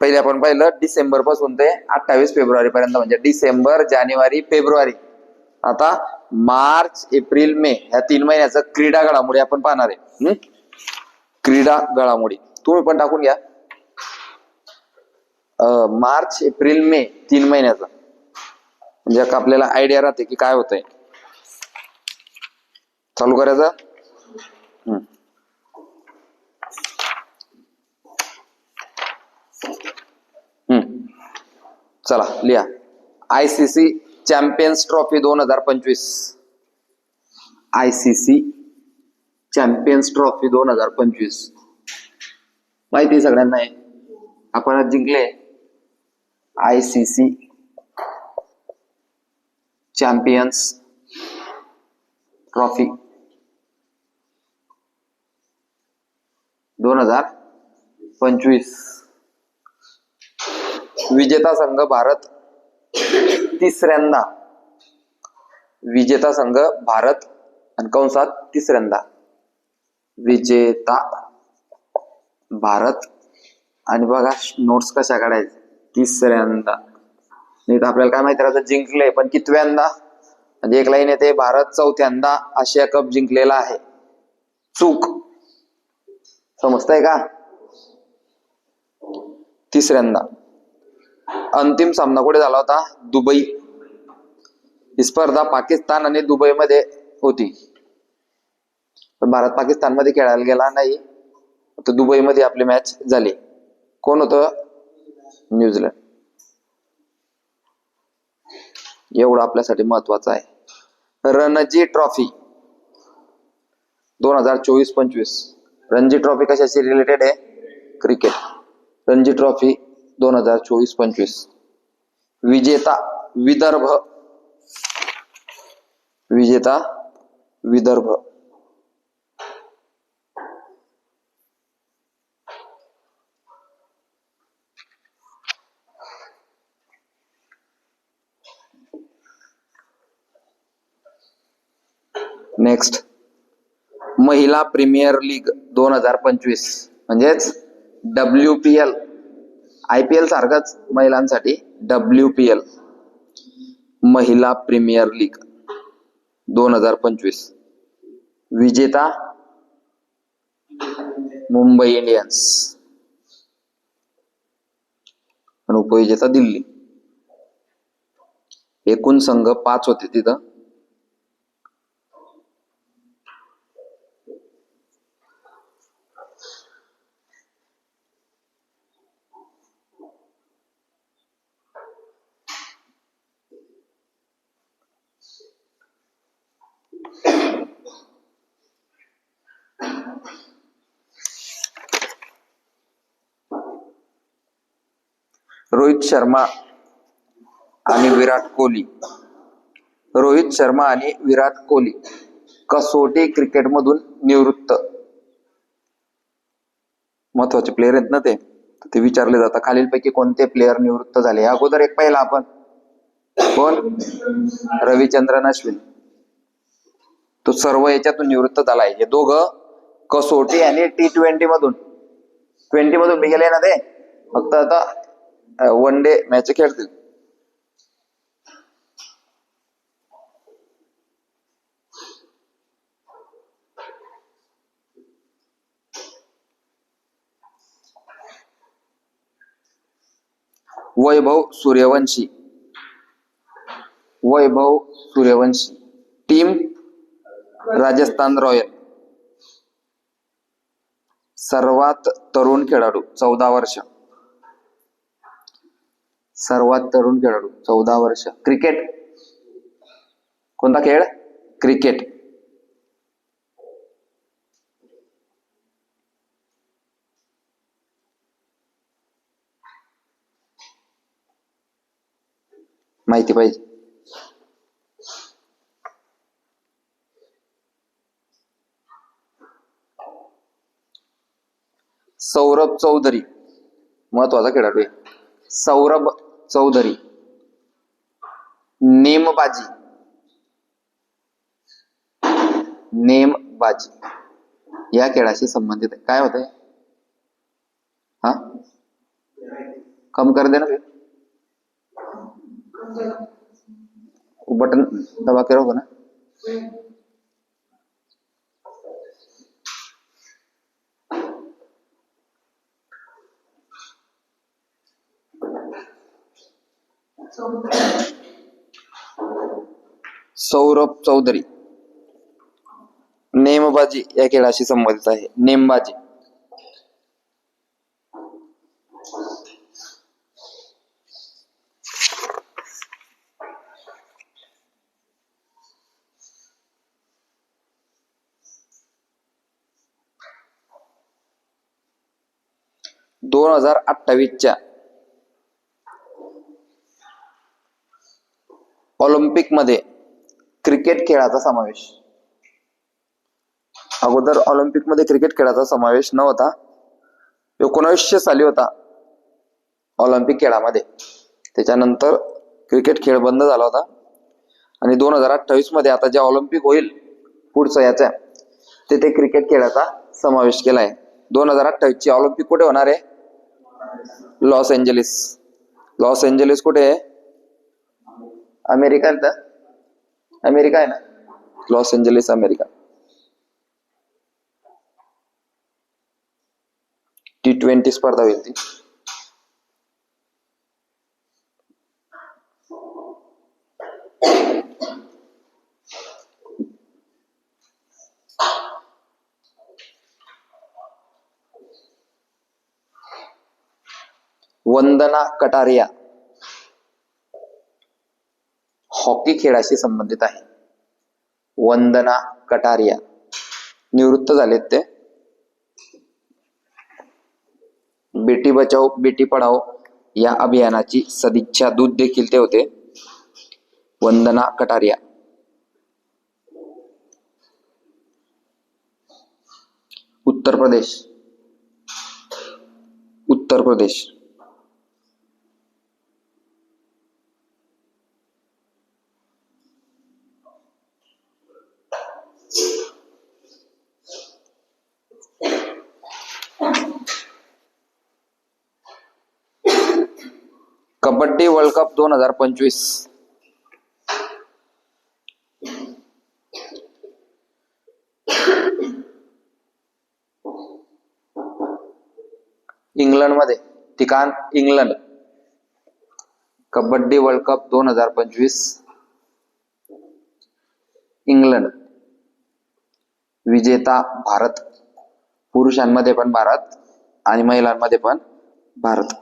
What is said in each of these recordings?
पहिले आपण पाहिलं डिसेंबरपासून ते अठ्ठावीस फेब्रुवारी पर्यंत म्हणजे डिसेंबर जानेवारी फेब्रुवारी. आता मार्च एप्रिल मे ह्या तीन महिन्याचं क्रीडा घडामोडी आपण पाहणार आहे. क्रीडा घडामोडी. तुम्ही पण टाकून घ्या. मार्च एप्रिल मे तीन महिन्याचा. म्हणजे आपल्याला आयडिया राहते की काय होतंय. चालू करायचं? चला लिहा. I C C champions trophy दोन हजार पंचवीस. I C C champions trophy दोन हजार पंचवीस. माहिती आहे सगळ्यांना आहे आपण आज जिंकले. I C C champions trophy दोन हजार पंचवीस. विजेता संघ भारत तिसऱ्यांदा. विजेता संघ भारत आणि कंसात तिसऱ्यांदा. विजेता भारत आणि बघा नोट्स कशा काढायचे? तिसऱ्यांदा. नाही तर आपल्याला काय माहिती राहतं जिंकले पण कितव्यांदा? म्हणजे एक लाईन येते भारत चौथ्यांदा आशिया कप जिंकलेला आहे. चूक. समजतंय का? तिसऱ्यांदा. अंतिम सामना कुठे झाला होता? दुबई. ही स्पर्धा पाकिस्तान आणि दुबई मध्ये होती भारत पाकिस्तानमध्ये खेळायला गेला नाही. तर दुबई मध्ये आपली मॅच झाली. कोण होतं? न्यूझीलंड. एवढं आपल्यासाठी महत्वाचं आहे. रणजी ट्रॉफी. दोन हजार चोवीस पंचवीस. रणजी ट्रॉफी कशाशी रिलेटेड आहे? क्रिकेट. रणजी ट्रॉफी दोन हजार चोवीस पंचवीस. विजेता विदर्भ. विजेता विदर्भ. नेक्स्ट महिला प्रीमियर लीग दोन हजार पंचवीस. म्हणजेच W P L I P L सारखंच महिलांसाठी डब्ल्यू पी एल महिला प्रीमियर लीग दोन हजार पंचवीस. विजेता मुंबई इंडियन्स. आणि उपविजेता दिल्ली. एकूण संघ पाच होते तिथं. रोहित शर्मा आणि विराट कोहली. रोहित शर्मा आणि विराट कोहली कसोटी क्रिकेटमधून निवृत्त. महत्त्वाचे प्लेयर आहेत ना ते. ते विचारले जातात खालीलपैकी कोणते प्लेयर निवृत्त झाले? या अगोदर एक पहिला आपण. कोण? रविचंद्रन अश्विन. तो सर्व याच्यातून निवृत्त झालाय हे दोघं कसोटी आणि टी ट्वेंटी मधून. ट्वेंटी मधून गेले ना ते. फक्त आता वन डे मॅच खेळतील. वैभव सूर्यवंशी. वैभव सूर्यवंशी. टीम राजस्थान रॉयल सर्वात तरुण खेळाडू चौदा वर्ष. सर्वात तरुण खेळाडू चौदा वर्ष. क्रिकेट. कोणता खेळ? क्रिकेट. माहिती पाहिजे. सौरभ चौधरी. महत्त्वाचा खेळाडू आहे. सौरभ चौधरी, नेमबाजी. नेमबाजी. या खेळाशी संबंधित आहे. काय होतंय? हा? कम कर देना बटन दबा के रखो ना? सौरभ चौधरी. नेमबाजी या खेळाशी संबंधित आहे. नेमबाजी. दोन हजार अठ्ठावीसच्या ऑलिम्पिकमध्ये क्रिकेट खेळाचा समावेश. अगोदर ऑलिम्पिकमध्ये क्रिकेट खेळाचा समावेश नव्हता. एकोणावीसशे साली होता ऑलिम्पिक खेळामध्ये. त्याच्यानंतर क्रिकेट खेळ बंद झाला होता. आणि दोन हजार अठ्ठावीसमध्ये आता जे ऑलिम्पिक होईल पुढचं याच्या तिथे क्रिकेट खेळाचा समावेश केला आहे. दोन हजार अठ्ठावीस ची ऑलिम्पिक कुठे होणार आहे? Los Angeles. लॉस एंजलिस कुठे आहे? अमेरिका ना? अमेरिका है ना? Los Angeles, America. T twenty स्पर्धा होईल ती. वंदना कटारिया. हॉकी खेळाशी संबंधित आहे. वंदना कटारिया. निवृत्त झालेत ते. बेटी बचाओ बेटी पढाओ या अभियानाची सदिच्छा दूत देखील ते होते. वंदना कटारिया. उत्तर प्रदेश. उत्तर प्रदेश. कबड्डी वर्ल्ड कप दोन हजार पंचवीस. इंग्लंडमध्ये ठिकाण इंग्लंड. कबड्डी वर्ल्ड कप दोन हजार पंचवीस. इंग्लंड. विजेता भारत. पुरुषांमध्ये पण भारत आणि महिलांमध्ये पण भारत.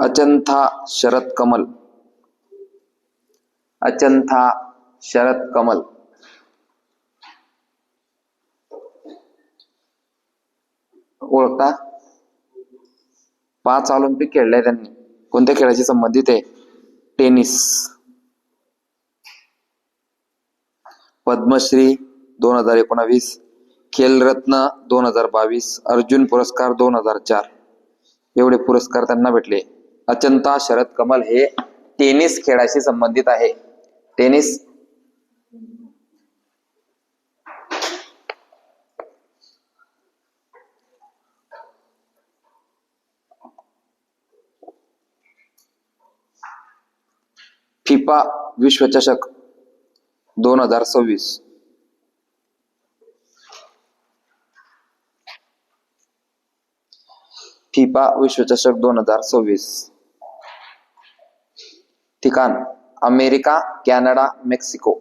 अचंथा शरद कमल. अचंथा शरद कमल. ओळखता? पाच ऑलिम्पिक खेळले त्यांनी. कोणत्या खेळाशी संबंधित आहे? टेनिस. पद्मश्री दोन हजार एकोणावीस खेलरत्न दोन हजार बावीस अर्जुन पुरस्कार दोन हजार चार. एवढे पुरस्कार त्यांना भेटले. अचंता शरद कमल हे टेनिस खेळाशी संबंधित आहे. टेनिस. फिफा विश्वचषक दोन हजार सव्वीस. फिफा विश्वचषक दोन हजार सव्वीस. ठिकाण America, Canada, Mexico.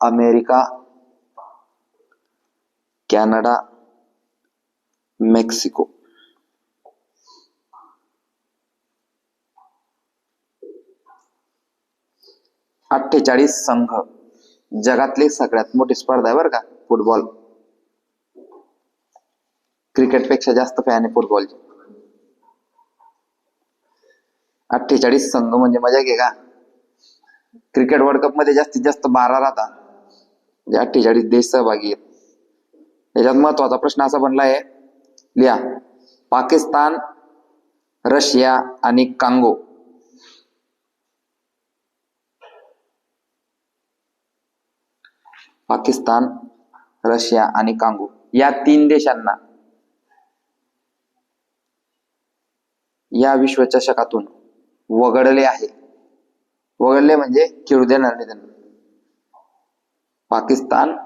America, Canada, Mexico. अठ्ठेचाळीस संघ, जगातली सगळ्यात मोठी स्पर्धा आहे बरं का, फुटबॉल. क्रिकेटपेक्षा जास्त फॅन आहे फुटबॉलचे. अठ्ठेचाळीस संघ म्हणजे मजा घे का? क्रिकेट वर्ल्ड कपमध्ये जास्तीत जास्त बारा राहतात म्हणजे अठ्ठेचाळीस देश सहभागी आहेत. याच्यात महत्त्वाचा प्रश्न असा बनला आहे लिहा. पाकिस्तान रशिया आणि कांगो. पाकिस्तान रशिया आणि कांगो. या तीन देशांना या विश्वचषकातून वगळले आहे. वगळले म्हणजे खेळू देणार नाही त्यांना पाकिस्तान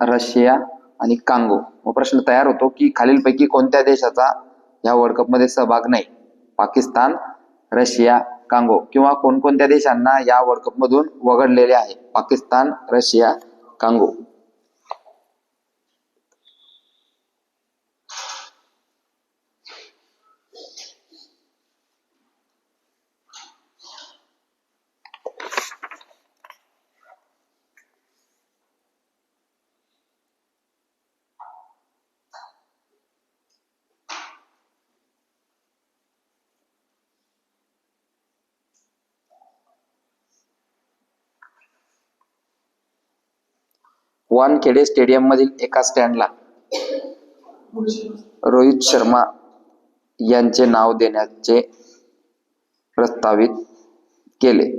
रशिया आणि कांगो मग प्रश्न तयार होतो की खालीलपैकी कोणत्या देशाचा या वर्ल्ड कपमध्ये सहभाग नाही? पाकिस्तान रशिया कांगो किंवा कोणकोणत्या देशांना या वर्ल्ड कप मधून वगळलेले आहे? Pakistan Russia Congo. Wankhede stadium मधील एका स्टँडला रोहित शर्मा यांचे नाव देण्याचे प्रस्तावित केले.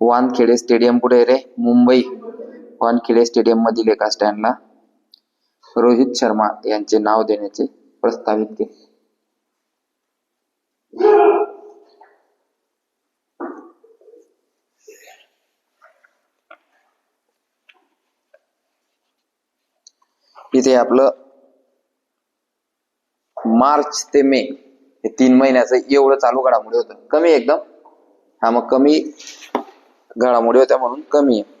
वानखेडे स्टेडियम कुठे रे मुंबई वानखेडे स्टेडियम मधील एका स्टँडला रोहित शर्मा यांचे नाव देण्याचे प्रस्तावित केले. इथे आपलं मार्च ते मे हे तीन महिन्याचं एवढं चालू घडामोडी होतं. कमी आहे एकदम. हा मग कमी घडामोडी होत्या म्हणून कमी आहे.